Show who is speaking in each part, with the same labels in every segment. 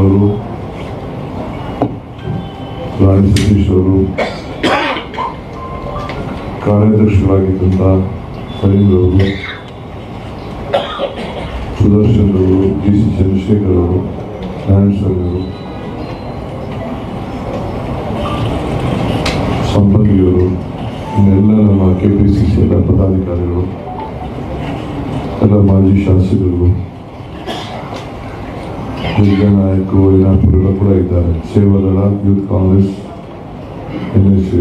Speaker 1: ಅವರು ರಾಣಿ ಸತೀಶ್ ಅವರು ಕಾರ್ಯಾಧ್ಯಕ್ಷರಾಗಿದ್ದಂಥ ಅವರು ಸುದರ್ಶನ್ ಅವರು ಡಿ ಸಿ ಚಂದ್ರಶೇಖರ್ ಅವರು ಸಂಪಂಗಿಯವರು ಇನ್ನೆಲ್ಲ ನಮ್ಮ ಕೆ ಪಿ ಸಿ ಪದಾಧಿಕಾರಿಗಳು, ಎಲ್ಲ ಮಾಜಿ ಶಾಸಕರು ಹಿರಿಯ ನಾಯಕರು ಏನಾಪುರ ಕೂಡ ಇದ್ದಾರೆ. Sevadal, youth Congress, N S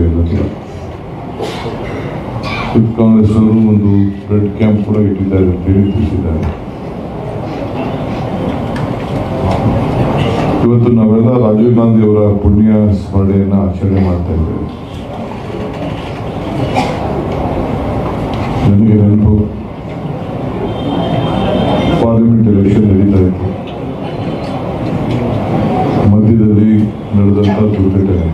Speaker 1: youth Congress ಅವರು ಒಂದು ರೆಡ್ ಕ್ಯಾಂಪ್ ಕೂಡ ಇಟ್ಟಿದ್ದಾರೆ ಅಂತ ಹೇಳಿ ತಿಳಿಸಿದ್ದಾರೆ. ಇವತ್ತು ನಾವೆಲ್ಲ ರಾಜೀವ್ ಗಾಂಧಿ ಅವರ ಪುಣ್ಯ ಸ್ಮರಣೆಯನ್ನು ಆಚರಣೆ ಮಾಡ್ತಾ ಇದ್ದೇವೆ. ನನಗೆ ನೆನಪು ಪಾರ್ಲಿಮೆಂಟ್ ಎಲೆಕ್ಷನ್ ನಡೀತಾ ಇತ್ತು ಮಧ್ಯದಲ್ಲಿ ನಡೆದಂಥ ದುರ್ಘಟನೆ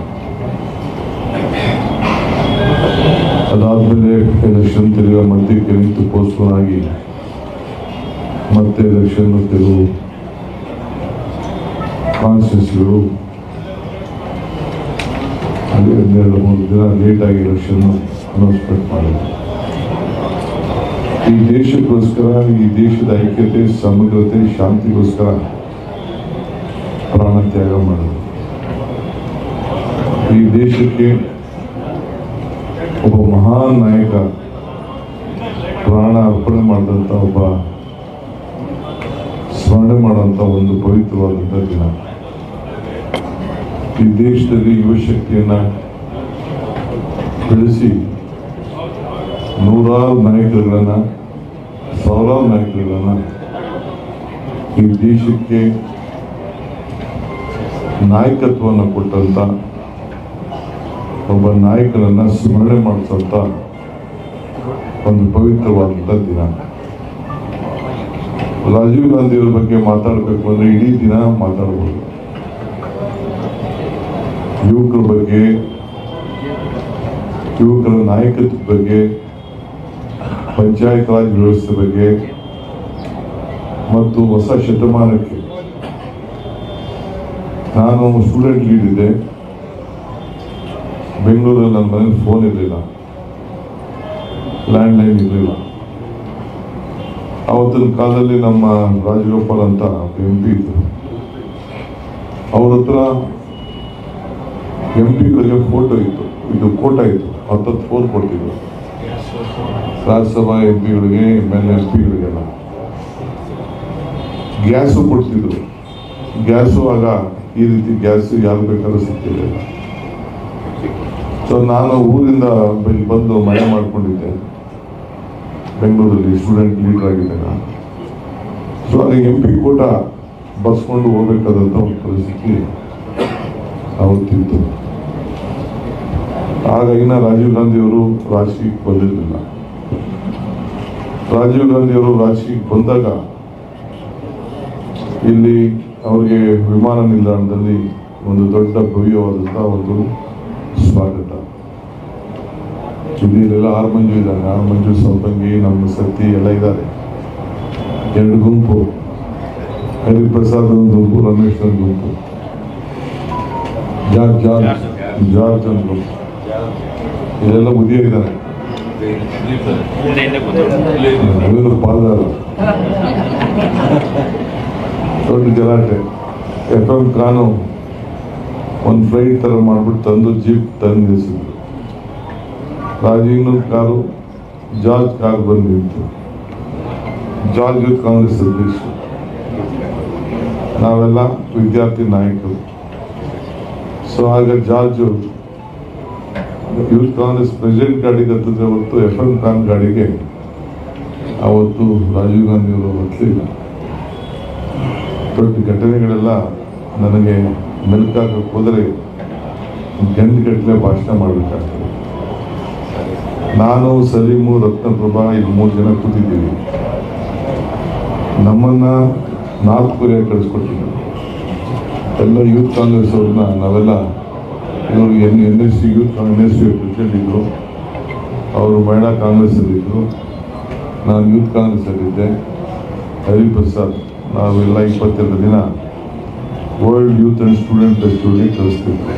Speaker 1: ಅದಾದ್ಮೇಲೆ ಎಲೆಕ್ಷನ್ ತಿರುಗ ಮಧ್ಯಕ್ಕೆ ನಿಂತು ಪೋಸ್ಟ್ಪೋನ್ ಆಗಿ ಮತ್ತೆ ಎಲೆಕ್ಷನ್ ಕೆಲವು ಕಾನ್ಸ್ಟಿಟ್ಯೂನ್ಸಿಗಳು ಅಲ್ಲಿ ಒಂದೆರಡು ಮೂರು ದಿನ ಲೇಟಾಗಿ ಎಲೆಕ್ಷನ್ ಅನೌನ್ಸ್ಮೆಂಟ್ ಮಾಡಿದೆ ಈ ದೇಶಕ್ಕೋಸ್ಕರ, ಈ ದೇಶದ ಐಕ್ಯತೆ, ಸಮಗ್ರತೆ, ಶಾಂತಿಗೋಸ್ಕರ ಪ್ರಾಣ ತ್ಯಾಗ ಮಾಡಿದ್ರು. ಈ ದೇಶಕ್ಕೆ ಒಬ್ಬ ಮಹಾನ್ ನಾಯಕ ಪ್ರಾಣ ಅರ್ಪಣೆ ಮಾಡಿದಂಥ ಒಬ್ಬ ಸ್ಮರಣೆ ಮಾಡುವಂಥ ಒಂದು ಪವಿತ್ರವಾದಂಥ ದಿನ. ಈ ದೇಶದಲ್ಲಿ ಯುವಶಕ್ತಿಯನ್ನು ಬೆಳೆಸಿ ನೂರಾರು ನಾಯಕರುಗಳನ್ನು, ಸಾವಿರಾರು ನಾಯಕರುಗಳನ್ನು ಈ ದೇಶಕ್ಕೆ ನಾಯಕತ್ವವನ್ನು ಕೊಟ್ಟಂತ ಒಬ್ಬ ನಾಯಕರನ್ನ ಸ್ಮರಣೆ ಮಾಡಿಸಂತ ಒಂದು ಪವಿತ್ರವಾದಂಥ ದಿನ. ರಾಜೀವ್ ಗಾಂಧಿಯವ್ರ ಬಗ್ಗೆ ಮಾತಾಡಬೇಕು ಅಂದ್ರೆ ಇಡೀ ದಿನ ಮಾತಾಡ್ಬೋದು. ಯುವಕರ ಬಗ್ಗೆ, ಯುವಕರ ನಾಯಕತ್ವದ ಬಗ್ಗೆ, ಪಂಚಾಯತ್ ರಾಜ್ ವ್ಯವಸ್ಥೆ ಬಗ್ಗೆ, ಮತ್ತು ಹೊಸ ಶತಮಾನಕ್ಕೆ. ನಾನು ಸ್ಟೂಡೆಂಟ್ ಲೀಡ್ ಇದೆ. ಬೆಂಗಳೂರಲ್ಲಿ ನನ್ನ ಮನೇಲಿ ಫೋನ್ ಇರಲಿಲ್ಲ. ಲ್ಯಾಂಡ್ ಲೈನ್ ಇರಲಿಲ್ಲ. ಆವತ್ತಿನ ಕಾಲದಲ್ಲಿ ನಮ್ಮ ರಾಜಗೋಪಾಲ್ ಅಂತ ಎಂ ಪಿ ಇದ್ರು. ಅವ್ರ ಹತ್ರ ಎಂ ಪಿಗಳಿಗೆ ಫೋಟೋ ಇತ್ತು. ಇದು ಕೋಟ ಇತ್ತು. ಹತ್ತತ್ತು ಫೋನ್ ಕೊಡ್ತಿದ್ರು. ರಾಜ್ಯಸಭಾ ಎಂ ಪಿಗಳಿಗೆ ಎಂ ಎಲ್ ಎಂ ಪಿಗಳಿಗೆಲ್ಲ ಗ್ಯಾಸು ಕೊಡ್ತಿದ್ರು. ಗ್ಯಾಸು ಆಗ ಈ ರೀತಿ ಗ್ಯಾಸು ಯಾರು ಬೇಕಾದ್ರೂ ಸಿಗ್ತಿರಲಿಲ್ಲ. ಸೊ ನಾನು ಊರಿಂದ ಬಂದು ಮನೆ ಮಾಡ್ಕೊಂಡಿದ್ದೆ. ಬೆಂಗಳೂರಲ್ಲಿ ಸ್ಟೂಡೆಂಟ್ ಲೀಡರ್ ಆಗಿದ್ದೆ ಸೊ ಅಲ್ಲಿ ಎಂ ಪಿ ಕೂಟ ಬಸ್ಕೊಂಡು ಹೋಗ್ಬೇಕಾದಂಥ ಒಂದು ಪರಿಸ್ಥಿತಿ ಆಗುತ್ತಿತ್ತು ಆಗ ಇನ್ನ ರಾಜೀವ್ ಗಾಂಧಿಯವರು ರಾಜಕೀಯಕ್ಕೆ ಬಂದಿರಲಿಲ್ಲ. ರಾಜೀವ್ ಗಾಂಧಿ ಅವರು ರಾಜಕೀಯಕ್ಕೆ ಬಂದಾಗ ಇಲ್ಲಿ ಅವರಿಗೆ ವಿಮಾನ ನಿಲ್ದಾಣದಲ್ಲಿ ಒಂದು ದೊಡ್ಡ ಭವ್ಯವಾದಂಥ ಒಂದು ಸ್ವಾಗತ. ಇಲ್ಲೆಲ್ಲ ಆರು ಮಂಜು ಇದ್ದಾರೆ. ಆರು ಮಂಜು ಸೌತಂಗಿ, ನಮ್ಮ ಸತಿ ಎಲ್ಲ ಇದ್ದಾರೆ. ಎರಡು ಗುಂಪು. ಹರಿಪ್ರಸಾದ್ ಒಂದು ಗುಂಪು, ರಮೇಶ್ ಒಂದು ಗುಂಪು. ಜಾರ್ಜ್ ಜಾರ್ಜ್ ಜಾರ್ಜ್ ಒಂದು ಗುಂಪು. ಇದೆಲ್ಲ ಮುದಿಯರಿದ್ದಾರೆ. ಪಾಲ್ದಾರ. ದೊಡ್ಡ ಗಲಾಟೆ ಎಫ್ ಎಂ ಖಾನು ಒಂದು ಫ್ರೈ ಥರ ಮಾಡಿಬಿಟ್ಟು ತಂದು ಜೀಪ್ ತಂದು ನಿಲ್ಲಿಸಿದ್ರು. ರಾಜೀವ್ ಕಾರು ಜಾರ್ಜ್ ಕಾರ್ ಬಂದಿತ್ತು. ಜಾರ್ಜ್ ಕಾಂಗ್ರೆಸ್ ಅಧ್ಯಕ್ಷರು. ನಾವೆಲ್ಲ ವಿದ್ಯಾರ್ಥಿ ನಾಯಕರು. ಸೊ ಆಗ ಜಾರ್ಜು ಯೂತ್ ಕಾಂಗ್ರೆಸ್ ಪ್ರೆಸಿಡೆಂಟ್ ಗಾಡಿಗೆ ಹತ್ತಿದ್ರೆ ಹೊರತು ಎಫ್ ಎಂ ಖಾನ್ ಗಾಡಿಗೆ ಅವತ್ತು ರಾಜೀವ್ ಗಾಂಧಿ ಅವರು ಹತ್ತಲಿಲ್ಲ ದೊಡ್ಡ ಘಟನೆಗಳೆಲ್ಲ ನನಗೆ ಮೆಲ್ಕಾಗಕ್ಕೆ ಹೋದರೆ ಗಂಟೆಗಟ್ಟಲೆ ಭಾಷಣ ಮಾಡಬೇಕಾಗ್ತದೆ. ನಾನು, ಸಲೀಮು ರತ್ನಪ್ರಭಾ ಇಲ್ಲಿ ಮೂರು ಜನ ಕೂತಿದ್ದೀವಿ. ನಮ್ಮನ್ನ ನಾಲ್ಕು ಕೊರಿಯ ಕಳಿಸ್ಕೊಟ್ಟಿದ್ದರು ಎಲ್ಲ ಯೂತ್ ಕಾಂಗ್ರೆಸ್ ಅವ್ರನ್ನ ನಾವೆಲ್ಲ ಇವರು N N S C, youth N S C ಇದ್ದರು ಅವರು ಮಹಿಳಾ ಕಾಂಗ್ರೆಸ್ಸಲ್ಲಿದ್ದರು ನಾನು ಯೂತ್ ಕಾಂಗ್ರೆಸ್ಸಲ್ಲಿದ್ದೆ. ಹರಿಪ್ರಸಾದ್, ನಾವೆಲ್ಲ ಇಪ್ಪತ್ತೆರಡು ದಿನ ವರ್ಲ್ಡ್ ಯೂತ್ ಆ್ಯಂಡ್ ಸ್ಟೂಡೆಂಟ್ ಫೆಸ್ಟಿವಲ್ಗೆ ಕಲಿಸ್ತಿದ್ದಾರೆ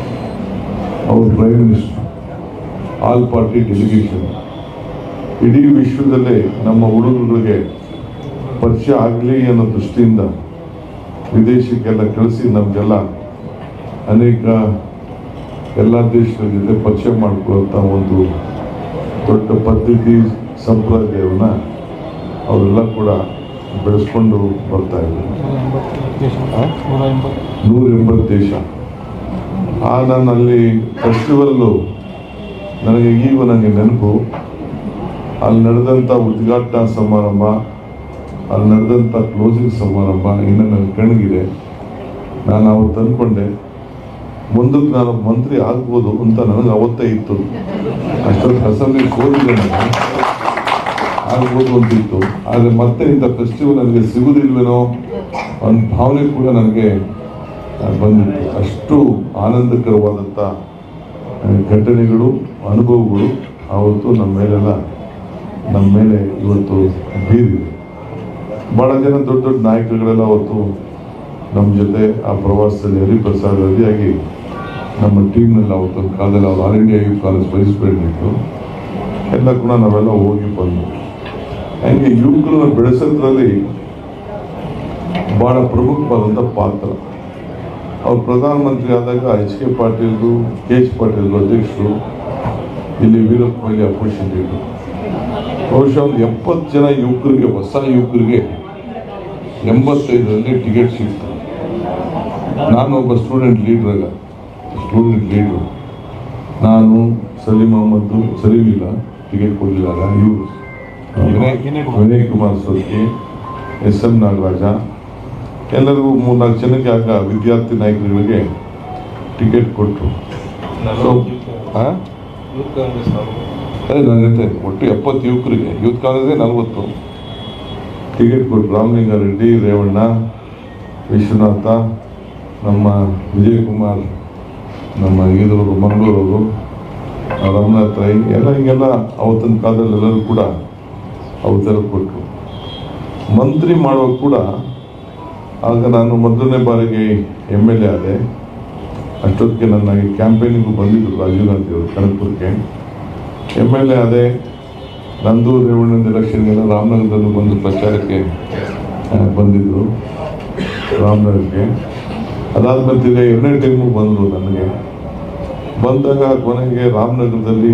Speaker 1: ಅವರು prime minister all party delegation ಇಡೀ ವಿಶ್ವದಲ್ಲೇ ನಮ್ಮ ಹುಡುಗರುಗಳಿಗೆ ಪರಿಚಯ ಆಗಲಿ ಅನ್ನೋ ದೃಷ್ಟಿಯಿಂದ ವಿದೇಶಕ್ಕೆಲ್ಲ ಕಳಿಸಿ ನಮಗೆಲ್ಲ ಅನೇಕ ಎಲ್ಲ ದೇಶಗಳ ಜೊತೆ ಪರಿಚಯ ಮಾಡಿಕೊಳ್ಳುವಂಥ ಒಂದು ದೊಡ್ಡ ಪದ್ಧತಿ ಸಂಪ್ರದಾಯವನ್ನು ಅವರೆಲ್ಲ ಕೂಡ ಬೆಳೆಸ್ಕೊಂಡು ಬರ್ತಾ ಇದೆ ನೂರ ಎಂಬತ್ತು ದೇಶ. ಆ ನಾನು ಫೆಸ್ಟಿವಲ್ಲು ನನಗೆ ಈಗ ನನಗೆ ನೆನಪು. ಅಲ್ಲಿ ನಡೆದಂಥ ಉದ್ಘಾಟನಾ ಸಮಾರಂಭ, ಅಲ್ಲಿ ನಡೆದಂಥ ಕ್ಲೋಸಿಂಗ್ ಸಮಾರಂಭ ಇನ್ನು ನನ್ನ ಕಣ್ಗಿದೆ. ನಾನು ಅವ್ರು ತಂದ್ಕೊಂಡೆ. ಮುಂದಕ್ಕೆ ನಾನು ಮಂತ್ರಿ ಆಗ್ಬೋದು ಅಂತ ನನಗೆ ಅವತ್ತೇ ಇತ್ತು. ಅಷ್ಟೊಂದು ಅಸೆಂಬ್ಲಿ ಕೋರಿದೆ ನಾನು. ಆಗ್ಬೋದು ಅಂತಿತ್ತು. ಆದರೆ ಮತ್ತೆ ಇಂಥ ಫೆಸ್ಟಿವಲ್ ನನಗೆ ಸಿಗುದಿಲ್ವೇನೋ ಒಂದು ಭಾವನೆ ಕೂಡ ನನಗೆ ಬಂದಿತ್ತು. ಅಷ್ಟು ಆನಂದಕರವಾದಂಥ ಘಟನೆಗಳು, ಅನುಭವಗಳು ಆವತ್ತು ನಮ್ಮ ಮೇಲೆಲ್ಲ, ನಮ್ಮ ಮೇಲೆ ಇವತ್ತು ಬೀರಿದೆ. ಭಾಳ ಜನ ದೊಡ್ಡ ದೊಡ್ಡ ನಾಯಕರುಗಳೆಲ್ಲ ಅವತ್ತು ನಮ್ಮ ಜೊತೆ ಆ ಪ್ರವಾಸದಲ್ಲಿ ಹರಿಪ್ರಸಾದ್ ರವಿಯಾಗಿ ನಮ್ಮ ಟೀಮ್ನಲ್ಲಿ ಅವತ್ತೊಂದು ಕಾಲದಲ್ಲಿ ಅವ್ರು all India youth college prize ಎಲ್ಲ ಕೂಡ ನಾವೆಲ್ಲ ಹೋಗಿ ಬಂದು ಹಂಗೆ ಯುವಕರನ್ನ ಬೆಳೆಸೋದ್ರಲ್ಲಿ ಬಹಳ ಪ್ರಮುಖವಾದಂಥ ಪಾತ್ರ. ಅವ್ರು ಪ್ರಧಾನಮಂತ್ರಿ ಆದಾಗ ಎಚ್ ಕೆ ಪಾಟೀಲ್ರು ಕೆ ಎಚ್ ಪಾಟೀಲ್ ಅಧ್ಯಕ್ಷರು ಇಲ್ಲಿ ವೀರಪ್ಪ ಮೊಯ್ಲಿ ಅಪೋಸಿಷನ್ ಇದ್ರು ಬಹುಶಃ ಒಂದು ಎಪ್ಪತ್ತು ಜನ ಯುವಕರಿಗೆ, ಹೊಸ ಯುವಕರಿಗೆ ಎಂಬತ್ತೈದರಲ್ಲಿ ಟಿಕೆಟ್ ಸಿಕ್ತು ನಾನು ಒಬ್ಬ ಸ್ಟೂಡೆಂಟ್ ಲೀಡ್ರಾಗ ಸ್ಟೂಡೆಂಟ್ ಲೀಡ್ರು ನಾನು ಸಲೀಮ್ ಅಹಮದ್ದು ಸಲೀಮಿಲ್ಲ ಟಿಕೆಟ್ ಕೊಡಲಿಲ್ಲ ಇವರು ವಿನಯ್ ಕುಮಾರ್ ಸೊಲ್ಕೆ ಎಸ್ ಎಂ ನಾಗರಾಜ ಎಲ್ಲರಿಗೂ ಮೂರ್ನಾಲ್ಕು ಜನಕ್ಕೆ ಆಗ ವಿದ್ಯಾರ್ಥಿ ನಾಯಕರುಗಳಿಗೆ ಟಿಕೆಟ್ ಕೊಟ್ಟರು. ಸೊ ಹಾಂ
Speaker 2: ಯೂತ್ ಕಾಂಗ್ರೆಸ್ ಅವರು.
Speaker 1: ಅದೇ ನಾನು ಹೇಳ್ತಾ ಇದ್ದೆ ಒಟ್ಟು ಎಪ್ಪತ್ತು ಯುವಕರಿಗೆ ಯೂತ್ ಕಾಂಗ್ರೆಸ್ಗೆ ನಲವತ್ತು. ಟಿಕೆಟ್ ಕೊಟ್ಟು ರಾಮಲಿಂಗಾರೆಡ್ಡಿ ರೇವಣ್ಣ ವಿಶ್ವನಾಥ ನಮ್ಮ ವಿಜಯ್ ಕುಮಾರ್ ನಮ್ಮ ಇದರವರು ಮಂಗಳೂರವರು ರಾಮನಾಥ್ ರೈ ಎಲ್ಲ ಹಿಂಗೆಲ್ಲ ಅವತ್ತಿನ ಕಾಲದಲ್ಲಿ ಎಲ್ಲರೂ ಕೂಡ ಅವತರ ಕೊಟ್ಟರು. ಮಂತ್ರಿ ಮಾಡುವಾಗ ಕೂಡ ಆಗ ನಾನು ಮೊದಲನೇ ಬಾರಿಗೆ ಎಂ ಎಲ್ ಎ ಆದೆ. ಅಷ್ಟೊತ್ತಿಗೆ ನನ್ನ ಕ್ಯಾಂಪೇನಿಗೂ ಬಂದಿದ್ದರು ರಾಜೀವ್ ಗಾಂಧಿ ಅವರು ಕನಕಪುರಕ್ಕೆ. ಎಂ ಎಲ್ ಎ ಆದೆ. ನಂದು ರೇವಣ್ಣನ ಎಲೆಕ್ಷನ್ಗೆಲ್ಲ ರಾಮನಗರದಲ್ಲೂ ಬಂದು ಪ್ರಚಾರಕ್ಕೆ ಬಂದಿದ್ದರು ರಾಮನಗರಕ್ಕೆ. ಅದಾದ್ಮೇಲೆ ತಿರ್ಗಾ ಎರಡನೇ ಟೈಮು ಬಂದರು ನನಗೆ. ಬಂದಾಗ ಕೊನೆಗೆ ರಾಮನಗರದಲ್ಲಿ,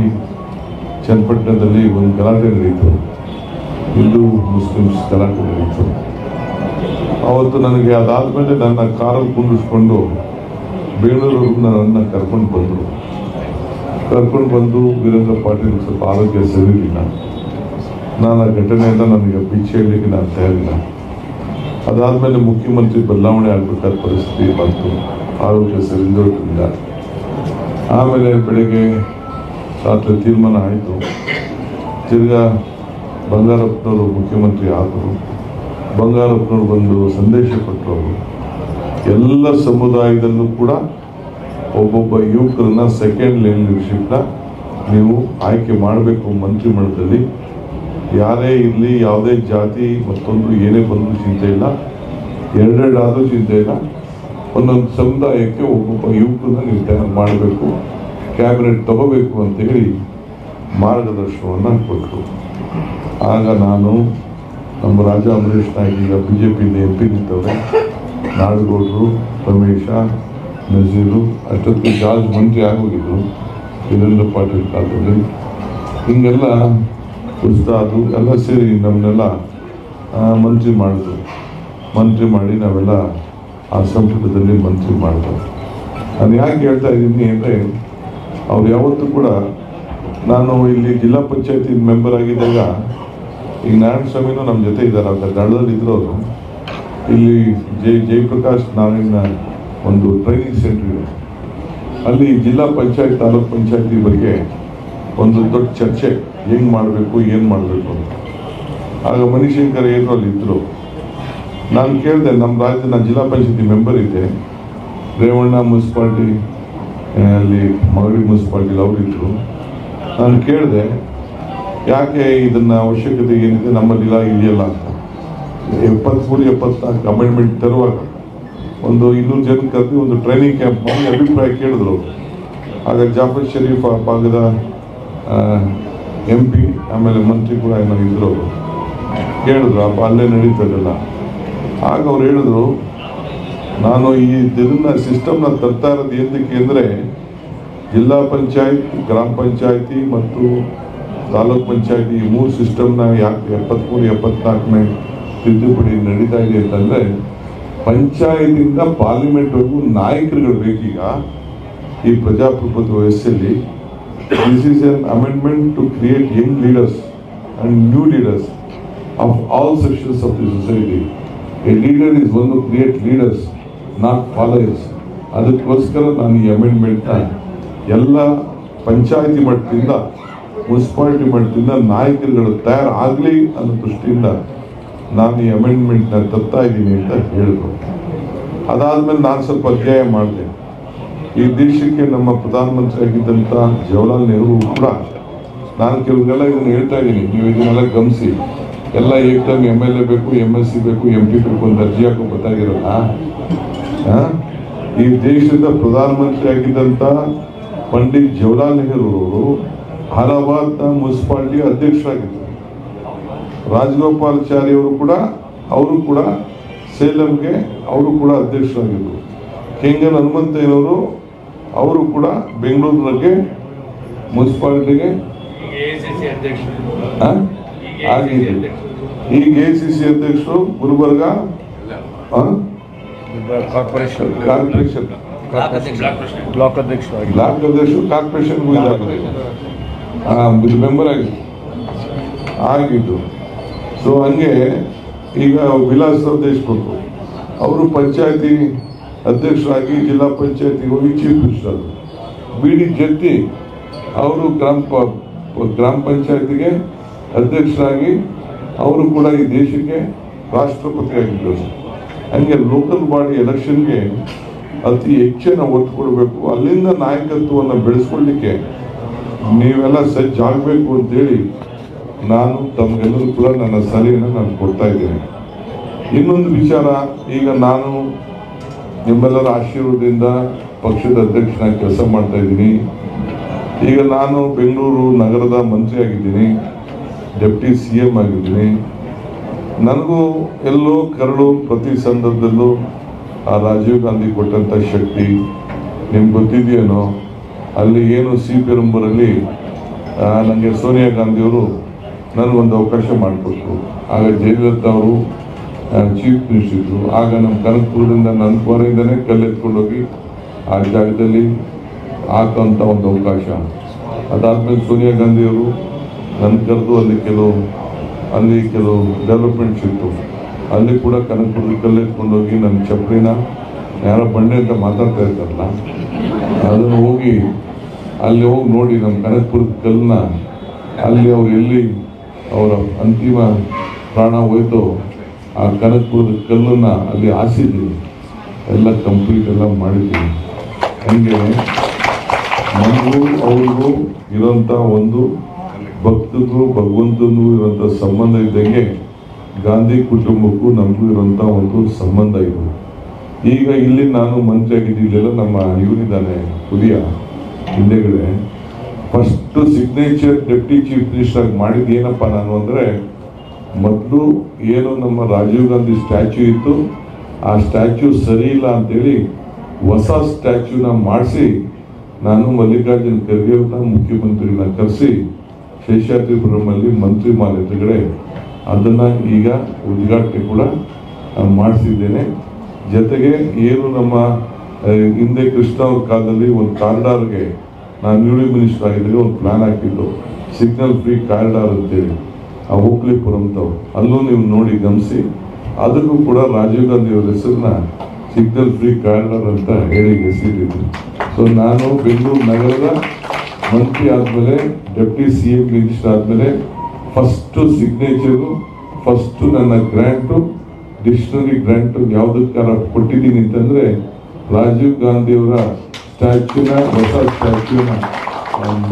Speaker 1: ಚನ್ನಪಟ್ಟಣದಲ್ಲಿ ಒಂದು ಗಲಾಟೆ ನಡೀತು. ಹಿಂದೂ ಮುಸ್ಲಿಮ್ಸ್ ಗಲಾಟೆ ನಡೀತು ಅವತ್ತು ನನಗೆ ಅದಾದಮೇಲೆ ನನ್ನ ಕಾರಲ್ಲಿ ಕುಂಡಿಸ್ಕೊಂಡು ಬೆಂಗಳೂರು ನನ್ನ ಕರ್ಕೊಂಡು ಬಂದರು. ಕರ್ಕೊಂಡು ಬಂದು ವೀರೇಂದ್ರ ಪಾಟೀಲ್ ಸ್ವಲ್ಪ ಆರೋಗ್ಯ ಸರಿಯಿಲ್ಲ ನಾನು ಆ ಘಟನೆಯಿಂದ ನನಗೆ ಪಿಚ್ಚೆ ಹೇಳಲಿಕ್ಕೆ ನಾನು ತಯಾರಿಲ್ಲ ಅದಾದಮೇಲೆ ಮುಖ್ಯಮಂತ್ರಿ ಬದಲಾವಣೆ ಆಗಬೇಕಾದ ಪರಿಸ್ಥಿತಿ ಬಂತು. ಆರೋಗ್ಯ ಸರಿಯಿಂದ ಆಮೇಲೆ ಬೆಳಗ್ಗೆ ರಾತ್ರಿ ತೀರ್ಮಾನ ಆಯಿತು. ತಿರ್ಗಾ ಬಂಗಾರಪ್ಪನವರು ಮುಖ್ಯಮಂತ್ರಿ ಆದರು ಬಂಗಾರಪ್ಪನವರು ಬಂದು ಸಂದೇಶ ಕೊಟ್ಟರು ಎಲ್ಲ ಸಮುದಾಯದಲ್ಲೂ ಕೂಡ ಒಬ್ಬೊಬ್ಬ ಯುವಕರನ್ನ ಸೆಕೆಂಡ್ ಲೀಡರ್ಶಿಪ್ನ ನೀವು ಆಯ್ಕೆ ಮಾಡಬೇಕು ಮಂತ್ರಿಮಂಡಲದಲ್ಲಿ. ಯಾರೇ ಇರಲಿ, ಯಾವುದೇ ಜಾತಿ ಮತ್ತೊಂದು ಏನೇ ಬಂದರೂ ಚಿಂತೆ ಇಲ್ಲ. ಎರಡೆರಡಾದರೂ ಚಿಂತೆ ಇಲ್ಲ. ಒಂದೊಂದು ಸಮುದಾಯಕ್ಕೆ ಒಬ್ಬೊಬ್ಬ ಯುವಕರನ್ನ ತಯಾರು ಮಾಡಬೇಕು, ಕ್ಯಾಬಿನೆಟ್ ತಗೋಬೇಕು ಅಂತ ಹೇಳಿ ಮಾರ್ಗದರ್ಶನವನ್ನು ಕೊಟ್ಟರು. ಆಗ ನಾನು ನಮ್ಮ ರಾಜ ಅಮರೇಶ್ ನಾಯ್ಕ ಈಗ ಬಿ ಜೆ ಪಿಯಿಂದ ಎಂ ಪಿ ನಿಂತವ್ರೆ. ನಾಡಗೌಡರು, ರಮೇಶ, ನಜೀರು, ಅಷ್ಟೊತ್ತಿಗೆ ಜಾರ್ಜ್ ಮಂತ್ರಿ ಆಗೋಗಿದ್ರು. ವೀರೇಂದ್ರ ಪಾಟೀಲ್ ಕಾಲದಲ್ಲಿ. ಹಿಂಗೆಲ್ಲ ಉಸ್ತಾದು ಎಲ್ಲ ಸೇರಿ ನಮ್ಮನ್ನೆಲ್ಲ ಮಂತ್ರಿ ಮಾಡಿದ್ರು. ಮಂತ್ರಿ ಮಾಡಿ ನಾವೆಲ್ಲ ಆ ಸಂಪುಟದಲ್ಲಿ ಮಂತ್ರಿ ಮಾಡಿದ್ರು ನಾನು ಯಾಕೆ ಹೇಳ್ತಾ ಇದ್ದೀನಿ ಅಂದರೆ, ಅವ್ರು ಯಾವತ್ತೂ ಕೂಡ ನಾನು ಇಲ್ಲಿ ಜಿಲ್ಲಾ ಪಂಚಾಯತಿ ಮೆಂಬರ್ ಆಗಿದ್ದಾಗ ಈಗ ನಾರಾಯಣ ಸ್ವಾಮಿನೂ ನಮ್ಮ ಜೊತೆ ಇದ್ದಾರೆ. ಅವ್ರ ದಳದಲ್ಲಿ ಇದ್ರು ಅವರು. ಇಲ್ಲಿ ಜೈ ಜಯಪ್ರಕಾಶ್ ನಾರಾಯಣ ಒಂದು ಟ್ರೈನಿಂಗ್ ಸೆಂಟರ್ ಇದೆ. ಅಲ್ಲಿ ಜಿಲ್ಲಾ ಪಂಚಾಯತ್, ತಾಲೂಕ್ ಪಂಚಾಯತಿ ಬಗ್ಗೆ ಒಂದು ದೊಡ್ಡ ಚರ್ಚೆ. ಹೆಂಗೆ ಮಾಡಬೇಕು, ಏನು ಮಾಡಬೇಕು ಅಂತ. ಆಗ ಮಣಿಶಂಕರ್ ಏನು ಅಲ್ಲಿ ಇದ್ದರು ನಾನು ಕೇಳಿದೆ ನಮ್ಮ ರಾಜ್ಯದ ನಾನು ಜಿಲ್ಲಾ ಪಂಚಾಯತಿ ಮೆಂಬರ್ ಇದ್ದೆ. ರೇವಣ್ಣ ಮುನ್ಸಿಪಾಲ್ಟಿ, ಅಲ್ಲಿ ಮಗಡಿ ಮುನ್ಸಿಪಾಲ್ಟಿಲಿ ಅವರಿದ್ರು ನಾನು ಕೇಳಿದೆ, ಯಾಕೆ ಇದನ್ನ ಅವಶ್ಯಕತೆ ಏನಿದೆ ನಮ್ಮಲ್ಲಿ ಇಲ್ಲ ಇದೆಯಲ್ಲ ಎಪ್ಪತ್ಮೂರು, ಎಪ್ಪತ್ನಾಲ್ಕು ಅಮೆಂಡ್ಮೆಂಟ್ ತರುವಾಗ ಒಂದು ಇನ್ನೂರು ಜನ ಕರೆದು ಒಂದು ಟ್ರೈನಿಂಗ್ ಕ್ಯಾಂಪ್ ಮಾಡಿ ಅಭಿಪ್ರಾಯ ಕೇಳಿದ್ರು. ಆಗ ಜಾಫರ್ ಶರೀಫ್ ಆ ಭಾಗದ ಎಂ ಪಿ ಆಮೇಲೆ ಮಂತ್ರಿ ಕೂಡ ಏನೋ ಇದ್ರು ಅವರು. ಕೇಳಿದ್ರು ಅಪ್ಪ ಅಲ್ಲೇ ನಡೀತದಲ್ಲ. ಆಗ ಅವ್ರು ಹೇಳಿದ್ರು, ನಾನು ಈ ದಿನ ಸಿಸ್ಟಮ್ನ ತರ್ತಾ ಇರೋದು ಏನಕ್ಕೆ ಅಂದರೆ ಜಿಲ್ಲಾ ಪಂಚಾಯತ್, ಗ್ರಾಮ ಪಂಚಾಯತಿ ಮತ್ತು ತಾಲೂಕ್ ಪಂಚಾಯತಿ ಈ ಮೂರು ಸಿಸ್ಟಮ್ನ ಯಾಕೆ ಎಪ್ಪತ್ಮೂರು, ಎಪ್ಪತ್ನಾಲ್ಕನೇ ತಿದ್ದುಪಡಿ ನಡೀತಾ ಇದೆ ಅಂತಂದರೆ ಪಂಚಾಯತಿಂದ ಪಾರ್ಲಿಮೆಂಟ್ವರೆಗೂ ನಾಯಕರುಗಳು ಬೇಕೀಗ ಈ ಪ್ರಜಾಪ್ರಭುತ್ವ ವ್ಯವಸ್ಥೆಯಲ್ಲಿ. This is an amendment to create young leaders and new leaders of all sections of the society a leader is one create leaders not followers ಅದಕ್ಕೋಸ್ಕರ ನಾನು ಈ ಅಮೆಂಡ್ಮೆಂಟ್ನ ಎಲ್ಲ ಪಂಚಾಯಿತಿ ಮಟ್ಟದಿಂದ, ಮುನ್ಸಿಪಾಲಿಟಿ ಮಟ್ಟದಿಂದ ನಾಯಕರುಗಳು ತಯಾರಾಗಲಿ ಅನ್ನೋ ದೃಷ್ಟಿಯಿಂದ ನಾನು ಈ ಅಮೆಂಡ್ಮೆಂಟ್ನ ತರ್ತಾ ಇದ್ದೀನಿ ಅಂತ ಹೇಳಿದ್ರು. ಅದಾದಮೇಲೆ ನಾನು ಸ್ವಲ್ಪ ಅಧ್ಯಾಯ ಮಾಡಿದೆ. ಈ ದೇಶಕ್ಕೆ ನಮ್ಮ ಪ್ರಧಾನಮಂತ್ರಿ ಆಗಿದ್ದಂಥ ಜವಾಹರ್ಲಾಲ್ ನೆಹರು ಕೂಡ, ನಾನು ಕೆಲವ್ರಿಗೆಲ್ಲ ಇದನ್ನು ಹೇಳ್ತಾ ಇದ್ದೀನಿ. ನೀವು ಇದನ್ನೆಲ್ಲ ಗಮನಿಸಿ. ಎಲ್ಲ ಏಕ್ದಮ್ ಎಂ ಎಲ್ ಎ ಬೇಕು ಎಂ ಎಲ್ ಸಿ ಬೇಕು ಎಂ ಪಿ ಬೇಕು ಅಂತ ಅರ್ಜಿ ಹಾಕೋ ಗೊತ್ತಾಗಿರಲ್ಲ? ಈ ದೇಶದ ಪ್ರಧಾನಮಂತ್ರಿ ಆಗಿದ್ದಂಥ ಪಂಡಿತ್ ಜವಾಹರ್ಲಾಲ್ ನೆಹರು ಅವರು ಹಲವಾರು ಮುನ್ಸಿಪಾಲಿಟಿ ಅಧ್ಯಕ್ಷರಾಗಿದ್ದರು. ರಾಜಗೋಪಾಲಾಚಾರಿ ಅವರು ಕೂಡ ಅವರು ಕೂಡ ಸೇಲಂಗೆ ಅವರು ಕೂಡ ಅಧ್ಯಕ್ಷರಾಗಿದ್ದರು. ಕೆಂಗನ್ ಹನುಮಂತಯ್ಯನವರು ಅವರು ಕೂಡ ಬೆಂಗಳೂರಿನಗೆ ಮುನ್ಸಿಪಾಲಿಟಿಗೆ.
Speaker 2: ಎಐಸಿಸಿ ಅಧ್ಯಕ್ಷರು
Speaker 1: ಆ? ಆಗಿದ್ರು ಈಗ ಎ ಸಿ ಸಿ ಅಧ್ಯಕ್ಷರು ಗುಲ್ಬರ್ಗ
Speaker 3: ಕಾರ್ಪೊರೇಷನ್
Speaker 1: ಕಾರ್ಪೊರೇಷನ್
Speaker 2: ಬ್ಲಾಕ್
Speaker 3: ಅಧ್ಯಕ್ಷರಾಗಿ
Speaker 1: ಬ್ಲಾಕ್ ಅಧ್ಯಕ್ಷರು ಕಾರ್ಪೊರೇಷನ್ಗೂ ಇದಾಗಿದೆ ಇದು ಮೆಂಬರ್ ಆಗಿತ್ತು ಆಗಿದ್ದು. ಸೊ ಹಂಗೆ ಈಗ ವಿಲಾಸ ದೇಶಮುಖ್ ಅವರು ಪಂಚಾಯತಿ ಅಧ್ಯಕ್ಷರಾಗಿ ಜಿಲ್ಲಾ ಪಂಚಾಯತಿ ಹೋಗಿ chief minister B D Jatti ಅವರು ಗ್ರಾಮ ಪ- ಗ್ರಾಮ ಪಂಚಾಯತಿಗೆ ಅಧ್ಯಕ್ಷರಾಗಿ ಅವರು ಕೂಡ ಈ ದೇಶಕ್ಕೆ ರಾಷ್ಟ್ರಪತಿ ಆಗಿದ್ದರು ಹಂಗೆ ಲೋಕಲ್ ಬಾಡಿ ಎಲೆಕ್ಷನ್ಗೆ ಅತಿ ಹೆಚ್ಚಿನ ಒತ್ತು ಕೊಡಬೇಕು ಅಲ್ಲಿಂದ ನಾಯಕತ್ವವನ್ನು ಬೆಳೆಸ್ಕೊಳ್ಳಿಕ್ಕೆ ನೀವೆಲ್ಲ ಸಜ್ಜಾಗಬೇಕು ಅಂತೇಳಿ ನಾನು ತಮಗೆಲ್ಲರೂ ಕೂಡ ನನ್ನ ಸಲಹೆಯನ್ನು ನಾನು ಕೊಡ್ತಾ ಇದ್ದೇನೆ. ಇನ್ನೊಂದು ವಿಚಾರ, ಈಗ ನಾನು ನಿಮ್ಮೆಲ್ಲರ ಆಶೀರ್ವಾದದಿಂದ ಪಕ್ಷದ ಅಧ್ಯಕ್ಷನಾಗಿ ಕೆಲಸ ಮಾಡ್ತಾ ಇದ್ದೀನಿ. ಈಗ ನಾನು ಬೆಂಗಳೂರು ನಗರದ ಮಂತ್ರಿ ಆಗಿದ್ದೀನಿ ಡೆಪ್ಟಿ ಸಿ ಎಂ ಆಗಿದ್ದೀನಿ. ನನಗೂ ಎಲ್ಲೋ ಕರಳು ಪ್ರತಿ ಸಂದರ್ಭದಲ್ಲೂ ಆ ರಾಜೀವ್ ಗಾಂಧಿ ಕೊಟ್ಟಂಥ ಶಕ್ತಿ ನಿಮ್ಗೆ ಗೊತ್ತಿದೆಯೇನೋ? ಅಲ್ಲಿ ಏನು ಸಿ ಪೆರಂಬರಲ್ಲಿ ನನಗೆ ಸೋನಿಯಾ ಗಾಂಧಿಯವರು ನನಗೊಂದು ಅವಕಾಶ ಮಾಡಿಕೊಟ್ರು. ಆಗ ಜಯಲಲಿತಾ ಅವರು ಚೀಫ್ ಮಿನಿಸ್ಟರ್ ಆಗ ನಮ್ಮ ಕನಕಪುರದಿಂದ ನನ್ನ ಕೋರೆಯಿಂದನೇ ಕಲ್ಲೆತ್ಕೊಂಡೋಗಿ ಆ ಜಾಗದಲ್ಲಿ ಹಾಕೋಂಥ ಒಂದು ಅವಕಾಶ. ಅದಾದಮೇಲೆ ಸೋನಿಯಾ ಗಾಂಧಿಯವರು ನನ್ನ ಕರೆದು ಅಲ್ಲಿ ಕೆಲವು ಅಲ್ಲಿ ಕೆಲವು ಡೆವಲಪ್ಮೆಂಟ್ಸ್ ಇತ್ತು. ಅಲ್ಲಿ ಕೂಡ ಕನಕಪುರದಲ್ಲೇ ಕೊಂಡೋಗಿ ನನ್ನ ಚಪ್ಪಲಿನ ಯಾರೋ ಬಂಡೆ ಅಂತ ಮಾತಾಡ್ತಾ ಇರ್ತಾರಲ್ಲ, ಅದನ್ನು ಹೋಗಿ ಅಲ್ಲಿ ಹೋಗಿ ನೋಡಿ ನಮ್ಮ ಕನಕಪುರದ ಕಲ್ಲನ್ನ. ಅಲ್ಲಿ ಅವ್ರು ಎಲ್ಲಿ ಅವರ ಅಂತಿಮ ಪ್ರಾಣ ಹೋಯ್ತು ಆ ಕನಕಪುರದ ಕಲ್ಲನ್ನು ಅಲ್ಲಿ ಹಾಸಿದ್ವಿ. ಎಲ್ಲ ಕಂಪ್ಲೀಟ್ ಎಲ್ಲ ಮಾಡಿದ್ದೀನಿ ಹಂಗೆ ನಮಗೂ ಅವ್ರಿಗೂ ಇರೋಂಥ ಒಂದು ಭಕ್ತಗೂ ಭಗವಂತನಿಗೂ ಇರುವಂಥ ಸಂಬಂಧ ಇದ್ದಂಗೆ ಗಾಂಧಿ ಕುಟುಂಬಕ್ಕೂ ನಮಗೂ ಇರುವಂಥ ಒಂದು ಸಂಬಂಧ ಇದು. ಈಗ ಇಲ್ಲಿ ನಾನು ಮಂತ್ರಿ ಆಗಿದ್ದಿಲ್ಲ ನಮ್ಮ ಇವರಿದ್ದಾನೆ ಹುಲಿಯ ಹಿಂದೆಗಡೆ. First signature deputy chief minister ಮಾಡಿದ್ದು ಏನಪ್ಪ ನಾನು ಅಂದರೆ, ಮೊದಲು ಏನು ನಮ್ಮ ರಾಜೀವ್ ಗಾಂಧಿ ಸ್ಟ್ಯಾಚ್ಯು ಇತ್ತು, ಆ ಸ್ಟ್ಯಾಚ್ಯೂ ಸರಿ ಇಲ್ಲ ಅಂತೇಳಿ ಹೊಸ ಸ್ಟ್ಯಾಚ್ಯೂನ ಮಾಡಿಸಿ, ನಾನು ಮಲ್ಲಿಕಾರ್ಜುನ್ ಖರ್ಗೆ ಅವ್ರನ್ನ ಮುಖ್ಯಮಂತ್ರಿನ ಕರೆಸಿ ಶೇಷಾದ್ರಿಪುರಮಲ್ಲಿ ಮಂತ್ರಿ ಎದುರುಗಡೆ ಅದನ್ನು ಈಗ ಉದ್ಘಾಟನೆ ಕೂಡ ಮಾಡಿಸಿದ್ದೇನೆ. ಜೊತೆಗೆ ಏನು ನಮ್ಮ ಹಿಂದೆ ಕೃಷ್ಣ ಕಾಲದಲ್ಲಿ ಒಂದು ಕಾರಿಡಾರ್ಗೆ ನಾನು ನ್ಯೂಡಿ ಮಿನಿಸ್ಟರ್ ಆಗಿದ್ದರೆ ಒಂದು ಪ್ಲಾನ್ ಹಾಕಿದ್ದು. ಸಿಗ್ನಲ್ ಫ್ರೀ ಕಾರಿಡಾರ್ ಅಂತೇಳಿ, ಆ ಹೋಗ್ಲಿಪುರಂತವ್ ಅಲ್ಲೂ ನೀವು ನೋಡಿ ಗಮನಿಸಿ. ಅದಕ್ಕೂ ಕೂಡ ರಾಜೀವ್ ಗಾಂಧಿ ಅವರ ಹೆಸರನ್ನ ಸಿಗ್ನಲ್ ಫ್ರೀ ಕಾರಿಡಾರ್ ಅಂತ ಹೇಳಿ ಹೆಸರಿದ್ರು ಸೊ ನಾನು ಬೆಂಗಳೂರು ನಗರದ ಮಂತ್ರಿ ಆದಮೇಲೆ, ಡೆಪ್ಟಿ ಸಿ ಎಂ ಮಿನಿಸ್ಟರ್ ಆದಮೇಲೆ ಫಸ್ಟು ಸಿಗ್ನೇಚರು ಫಸ್ಟು ನನ್ನ ಗ್ರ್ಯಾಂಟು ಡಿಕ್ಷನರಿ ಗ್ರ್ಯಾಂಟು ಯಾವುದಕ್ಕಾರ ಕೊಟ್ಟಿದ್ದೀನಿ ಅಂತಂದರೆ ರಾಜೀವ್ ಗಾಂಧಿಯವರ ಸ್ಟ್ಯಾಚ್ಯೂನ ಹೊಸ ಸ್ಟ್ಯಾಚ್ಯೂನ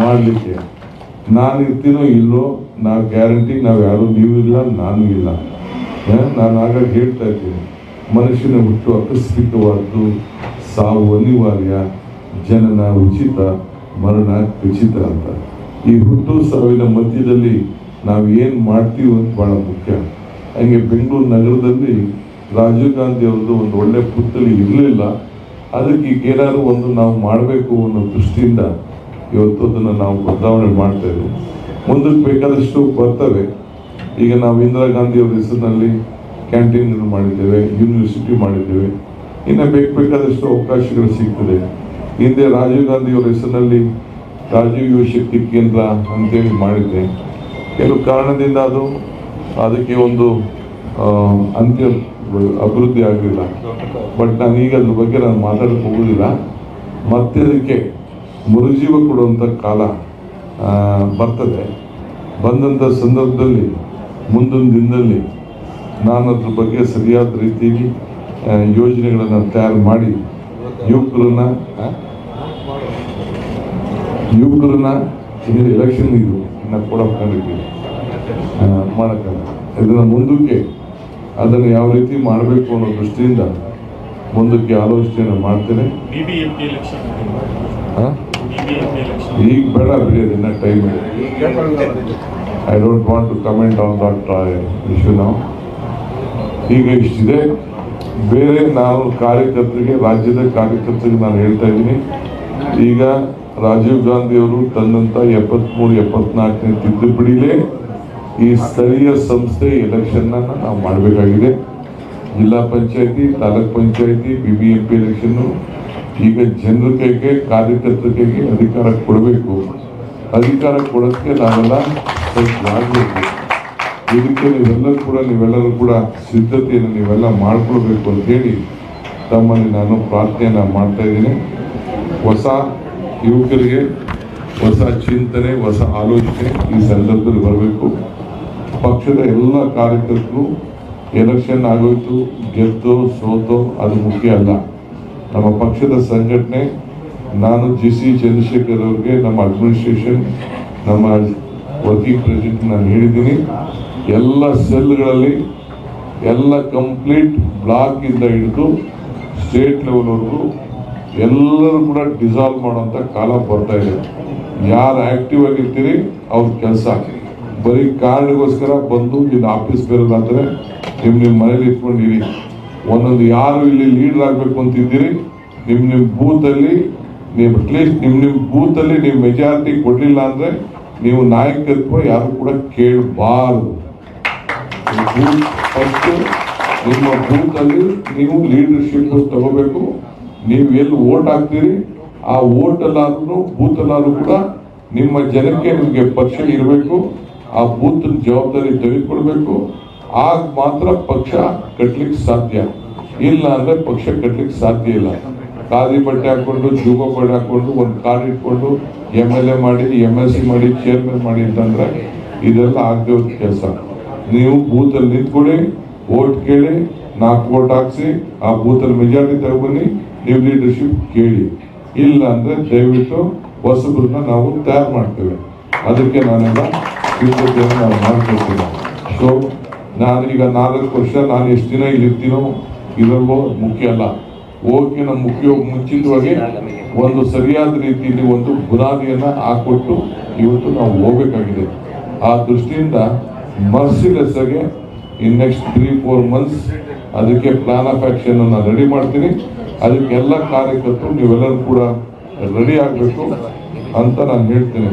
Speaker 1: ಮಾಡಲಿಕ್ಕೆ. ನಾನು ಇರ್ತೀನೋ ಇಲ್ಲೋ ನಾವು ಗ್ಯಾರಂಟಿ ನಾವು ಯಾರು, ನೀವು ಇಲ್ಲ, ನಾನು ಇಲ್ಲ. ನಾನು ಆಗ ಹೇಳ್ತಾ ಇದ್ದೀನಿ. ಮನುಷ್ಯನ ಹುಟ್ಟು ಆಕಸ್ಮಿಕವಾದ್ದು ಸಾವು ಅನಿವಾರ್ಯ, ಜನನ ಉಚಿತ, ಮರಣ ಖಚಿತ ಅಂತ. ಈ ಹುಟ್ಟು, ಸಾವಿನ ಮಧ್ಯದಲ್ಲಿ ನಾವು ಏನು ಮಾಡ್ತೀವಿ ಅಂತ ಬಹಳ ಮುಖ್ಯ. ಹಂಗೆ ಬೆಂಗಳೂರು ನಗರದಲ್ಲಿ ರಾಜೀವ್ ಗಾಂಧಿ ಅವ್ರದ್ದು ಒಂದು ಒಳ್ಳೆ ಪುತ್ಥಳಿ ಇರಲಿಲ್ಲ. ಅದಕ್ಕೆ ಈಗ ಏನಾದ್ರು ಒಂದು ನಾವು ಮಾಡಬೇಕು ಅನ್ನೋ ದೃಷ್ಟಿಯಿಂದ ಇವತ್ತು ಅದನ್ನು ನಾವು ಬದಲಾವಣೆ ಮಾಡ್ತಾ ಮುಂದಕ್ಕೆ ಬೇಕಾದಷ್ಟು ಬರ್ತವೆ. ಈಗ ನಾವು ಇಂದಿರಾ ಗಾಂಧಿ ಅವರ ಹೆಸರಿನಲ್ಲಿ ಕ್ಯಾಂಟೀನ್ ಮಾಡಿದ್ದೇವೆ, ಯೂನಿವರ್ಸಿಟಿ ಮಾಡಿದ್ದೇವೆ. ಇನ್ನು ಬೇಕು ಬೇಕಾದಷ್ಟು ಅವಕಾಶಗಳು ಸಿಗ್ತದೆ. ಹಿಂದೆ ರಾಜೀವ್ ಗಾಂಧಿ ಅವರ ಹೆಸರಿನಲ್ಲಿ ರಾಜೀವ್ ಯುವ ಶಕ್ತಿ ಕೇಂದ್ರ ಅಂತೇಳಿ ಮಾಡಿದ್ದೆ. ಕೆಲವು ಕಾರಣದಿಂದ ಅದು ಅದಕ್ಕೆ ಒಂದು ಅಂತ್ಯ ಅಭಿವೃದ್ಧಿ ಆಗಲಿಲ್ಲ ಬಟ್ ನಾನು ಈಗ ಅದ್ರ ಬಗ್ಗೆ ನಾನು ಮಾತಾಡಕ್ಕೆ ಹೋಗೋದಿಲ್ಲ. ಮತ್ತೆ ಅದಕ್ಕೆ ಮರುಜೀವ ಕೊಡುವಂಥ ಕಾಲ ಬರ್ತದೆ. ಬಂದಂಥ ಸಂದರ್ಭದಲ್ಲಿ, ಮುಂದಿನ ದಿನದಲ್ಲಿ ನಾನು ಅದ್ರ ಬಗ್ಗೆ ಸರಿಯಾದ ರೀತಿಯಲ್ಲಿ ಯೋಜನೆಗಳನ್ನು ತಯಾರು ಮಾಡಿ ಯುವಕರನ್ನ ಯುವಕರನ್ನ ಎಲೆಕ್ಷನ್ ಇದು. ಇನ್ನು ಕೊಡೋಕ್ಕಾಗಿದ್ದೀವಿ ಮಾಡೋಕ್ಕಲ್ಲ ಇದನ್ನು ಮುಂದಕ್ಕೆ ಅದನ್ನು ಯಾವ ರೀತಿ ಮಾಡಬೇಕು ಅನ್ನೋ ದೃಷ್ಟಿಯಿಂದ ಮುಂದಕ್ಕೆ ಆಲೋಚನೆಯನ್ನು ಮಾಡ್ತೇನೆ. ಈಗ ಬೇಡ ಬಿಡಿ ಅದನ್ನ ಟೈಮ್ ಇದೆ. I don't want to comment on that issue ನಾವು ಈಗ ಇಷ್ಟಿದೆ. ಬೇರೆ ನಾವು ಕಾರ್ಯಕರ್ತರಿಗೆ ರಾಜ್ಯದ ಕಾರ್ಯಕರ್ತರಿಗೆ ನಾನು ಹೇಳ್ತಾ ಇದ್ದೀನಿ. ಈಗ ರಾಜೀವ್ ಗಾಂಧಿ ಅವರು ತಂದಂತ ಎಪ್ಪತ್ಮೂರು, ಎಪ್ಪತ್ನಾಲ್ಕನೇ ತಿದ್ದುಪಡಿಲೇ ಈ ಸ್ಥಳೀಯ ಸಂಸ್ಥೆ ಎಲೆಕ್ಷನ್ ನಾವು ಮಾಡಬೇಕಾಗಿದೆ. ಜಿಲ್ಲಾ ಪಂಚಾಯತಿ, ತಾಲೂಕ್ ಪಂಚಾಯತಿ B B M P election ಈಗ ಜನರ ಕೈಗೆ ಕಾರ್ಯಕರ್ತರ ಅಧಿಕಾರ ಕೊಡಬೇಕು. ಅಧಿಕಾರ ಕೊಡೋಕ್ಕೆ ನಾವೆಲ್ಲ ಆಗಬೇಕು. ಇದಕ್ಕೆ ನೀವೆಲ್ಲರೂ ಕೂಡ ನೀವೆಲ್ಲರೂ ಕೂಡ ಸಿದ್ಧತೆಯನ್ನು ನೀವೆಲ್ಲ ಮಾಡಿಕೊಳ್ಬೇಕು ಅಂತ ಹೇಳಿ ತಮ್ಮಲ್ಲಿ ನಾನು ಪ್ರಾರ್ಥನೆಯನ್ನು ಮಾಡ್ತಾ ಇದ್ದೀನಿ. ಹೊಸ ಯುವಕರಿಗೆ ಹೊಸ ಚಿಂತನೆ, ಹೊಸ ಆಲೋಚನೆ ಈ ಸಂದರ್ಭದಲ್ಲಿ ಬರಬೇಕು. ಪಕ್ಷದ ಎಲ್ಲ ಕಾರ್ಯಕರ್ತರು ಎಲೆಕ್ಷನ್ ಆಗೋಯ್ತು, ಗೆದ್ದು, ಸೋತೋ, ಅದು ಮುಖ್ಯ ಅಲ್ಲ. ನಮ್ಮ ಪಕ್ಷದ ಸಂಘಟನೆ, ನಾನು ಜಿ ಸಿ ಚಂದ್ರಶೇಖರ್ ಅವರಿಗೆ ನಮ್ಮ ಅಡ್ಮಿನಿಸ್ಟ್ರೇಷನ್ ನಮ್ಮ ವರ್ಕಿಂಗ್ ಪ್ರೆಸಿಡೆಂಟ್ ನಾನು ಹೇಳಿದ್ದೀನಿ. ಎಲ್ಲ ಸೆಲ್ಗಳಲ್ಲಿ ಎಲ್ಲ ಕಂಪ್ಲೀಟ್ ಬ್ಲಾಕ್ ಇಂದ ಹಿಡಿದು ಸ್ಟೇಟ್ ಲೆವೆಲ್ವರೆಗೂ ಎಲ್ಲರೂ ಕೂಡ ಡಿಸಾಲ್ವ್ ಮಾಡುವಂತ ಕಾಲ ಬರ್ತಾ ಇದೆ. ಯಾರು ಆಕ್ಟಿವ್ ಆಗಿರ್ತೀರಿ, ಅವ್ರ ಕೆಲಸ ಬರೀ ಕಾರಣಗೋಸ್ಕರ ಬಂದು ಇಲ್ಲಿ ಆಫೀಸ್ ಬೇರೆದಾದ್ರೆ ನಿಮ್ಮ ನಿಮ್ಮ ಮನೇಲಿ ಇಟ್ಕೊಂಡಿರಿ. ಒಂದೊಂದು ಯಾರು ಇಲ್ಲಿ ಲೀಡರ್ ಆಗಬೇಕು ಅಂತಿದ್ದೀರಿ ನಿಮ್ಮ ನಿಮ್ಮ ಬೂತಲ್ಲಿ ನೀವು ಅಟ್ಲೀಸ್ಟ್ ನಿಮ್ಮ ನಿಮ್ಮ ಬೂತಲ್ಲಿ ನೀವು ಮೆಜಾರಿಟಿ ಕೊಡಲಿಲ್ಲ ಅಂದರೆ ನೀವು ನಾಯಕತ್ವ ಯಾರು ಕೂಡ ಕೇಳಬಾರದು. ಫಸ್ಟು ನಿಮ್ಮ ಬೂತಲ್ಲಿ ನೀವು ಲೀಡರ್ಶಿಪ್ ತಗೋಬೇಕು. ನೀವು ಎಲ್ಲಿ ಓಟ್ ಹಾಕ್ತೀರಿ, ಆ ವೋಟ್ ಅಲ್ಲಾದ್ರೂ ಬೂತ್ ಅಲ್ಲಾದ್ರೂ ಕೂಡ ನಿಮ್ಮ ಜನಕ್ಕೆ ನಿಮಗೆ ಪಕ್ಷ ಇರಬೇಕು, ಆ ಬೂತ್ ಜವಾಬ್ದಾರಿ ತೆಗೆದುಕೊಳ್ಬೇಕು. ಆಗ ಮಾತ್ರ ಪಕ್ಷ ಕಟ್ಟಲಿಕ್ಕೆ ಸಾಧ್ಯ. ಇಲ್ಲ ಅಂದ್ರೆ ಪಕ್ಷ ಕಟ್ಲಿಕ್ಕೆ ಸಾಧ್ಯ ಇಲ್ಲ. ಖಾದಿ ಬಟ್ಟೆ ಹಾಕೊಂಡು ಜೂಬ ಬಟ್ಟೆ ಹಾಕೊಂಡು ಒಂದು ಕಾರ್ಡ್ ಇಟ್ಕೊಂಡು ಎಂ ಎಲ್ ಎ ಮಾಡಿ ಎಂ ಎಲ್ ಸಿ ಮಾಡಿ ಚೇರ್ಮನ್ ಮಾಡಿ ಅಂತಂದ್ರೆ ಇದೆಲ್ಲ ಆಗದೆ ಕೆಲಸ. ನೀವು ಬೂತಲ್ಲಿ ನಿಂತ್ಕೊಳ್ಳಿ ಓಟ್ ಕೇಳಿ, ನಾಲ್ಕು ಓಟ್ ಹಾಕ್ಸಿ, ಆ ಬೂತಲ್ಲಿ ಮೆಜಾರಿಟಿ ತಗೊಬನ್ನಿ ನೀವು ಲೀಡರ್ಶಿಪ್ ಕೇಳಿ. ಇಲ್ಲ ಅಂದ್ರೆ ದಯವಿಟ್ಟು ಹೊಸಬ್ರನ್ನ ನಾವು ತಯಾರು ಮಾಡ್ತೇವೆ. ಅದಕ್ಕೆ ನಾನೆಲ್ಲ ಸಿದ್ಧತೆಯನ್ನು ನಾವು ಮಾಡ್ಕೊಳ್ತೀವಿ. ಸೊ ನಾನೀಗ ನಾಲ್ಕು ವರ್ಷ ನಾನು ಎಷ್ಟು ದಿನ ಇಲ್ಲಿ ಇರ್ತೀನೋ ಇರಲ್ವೋ ಮುಖ್ಯ ಅಲ್ಲ. ಹೋಗಕ್ಕಿಂತ ಮುಖ್ಯ ಮುಂಚಿತವಾಗಿ ಒಂದು ಸರಿಯಾದ ರೀತಿಯಲ್ಲಿ ಒಂದು ಬುನಾದಿಯನ್ನು ಹಾಕ್ಕೊಟ್ಟು ಇವತ್ತು ನಾವು ಹೋಗಬೇಕಾಗಿದೆ. ಆ ದೃಷ್ಟಿಯಿಂದ ಮರ್ಸಿಲೆಸ್ ಆಗಿ in next three four months ಅದಕ್ಕೆ ಪ್ಲಾನ್ ಆಫ್ ಆ್ಯಕ್ಷನನ್ನು ನಾನು ರೆಡಿ ಮಾಡ್ತೀನಿ. ಅದಕ್ಕೆ ಎಲ್ಲ ಕಾರ್ಯಕರ್ತರು, ನೀವೆಲ್ಲರೂ ಕೂಡ ರೆಡಿ ಆಗಬೇಕು ಅಂತ ನಾನು ಹೇಳ್ತೇನೆ.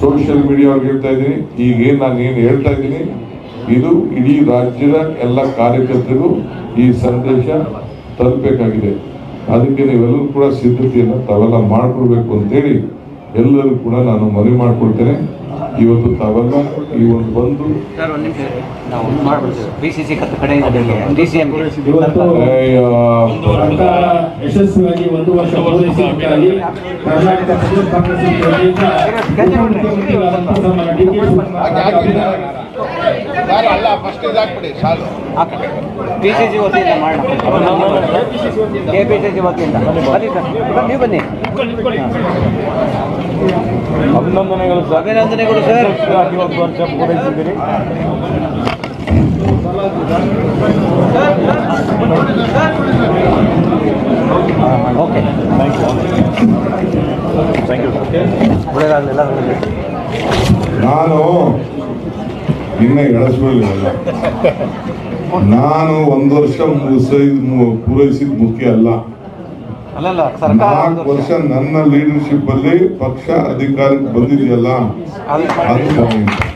Speaker 1: ಸೋಷಿಯಲ್ ಮೀಡಿಯಾ ಅವ್ರಿಗೆ ಹೇಳ್ತಾ ಇದ್ದೀನಿ. ಈಗ ಏನ್ ನಾನು ಏನು ಹೇಳ್ತಾ ಇದ್ದೀನಿ, ಇದು ಇಡೀ ರಾಜ್ಯದ ಎಲ್ಲ ಕಾರ್ಯಕರ್ತರಿಗೂ ಈ ಸಂದೇಶ ತಲುಪಬೇಕಾಗಿದೆ. ಅದಕ್ಕೆ ನೀವೆಲ್ಲರೂ ಕೂಡ ಸಿದ್ಧತೆಯನ್ನು ತಾವೆಲ್ಲ ಮಾಡಿಕೊಡ್ಬೇಕು ಅಂತೇಳಿ ಎಲ್ಲರೂ ಕೂಡ ನಾನು ಮನವಿ ಮಾಡ್ಕೊಳ್ತೇನೆ. ಇವತ್ತು ತಾವೆಲ್ಲ ಈ ಒಂದು ಬಂದು
Speaker 4: ಯಶಸ್ವಿಯಾಗಿ ಒಂದು ವರ್ಷ ಕರ್ನಾಟಕ ಕೆ
Speaker 5: ಅಲ್ಲ ಫಸ್ಟ್ ಇದಾಕ್ಬಿಡಿ ಸಾಲು.
Speaker 6: ಪಿ ಸಿ ಸಿ ವತಿಯಿಂದ ಮಾಡೋಣ. ಕೆ ಪಿ ಸಿ ಸಿ ವತಿಯಿಂದ. ಬನ್ನಿ ಸರ್. ನೀವು ಬನ್ನಿ.
Speaker 3: ಅಭಿನಂದನೆಗಳು ಸರ್.
Speaker 6: ಅಭಿನಂದನೆಗಳು ಸರ್.
Speaker 3: ಯಶಸ್ವಿಯಾಗಿ ಒಂದು ವರ್ಷ ಪೂರೈಸಿದ್ದೀರಿ.
Speaker 6: ಓಕೆ. ಯು ಎಲ್ಲ
Speaker 1: ನಾನು ನಿನ್ನೆ ಎಳಸ್ಕೊಳ್ಳಿಲ್ಲ ನಾನು ಒಂದು ವರ್ಷ ಪೂರೈಸಿದ ಮುಖ್ಯ ಅಲ್ಲ. ನಾಲ್ಕು ವರ್ಷ. ನನ್ನ ಲೀಡರ್ಶಿಪ್ ಅಲ್ಲಿ ಪಕ್ಷ ಅಧಿಕಾರಕ್ಕೆ ಬಂದಿದೆಯಲ್ಲ?
Speaker 6: ಅದು.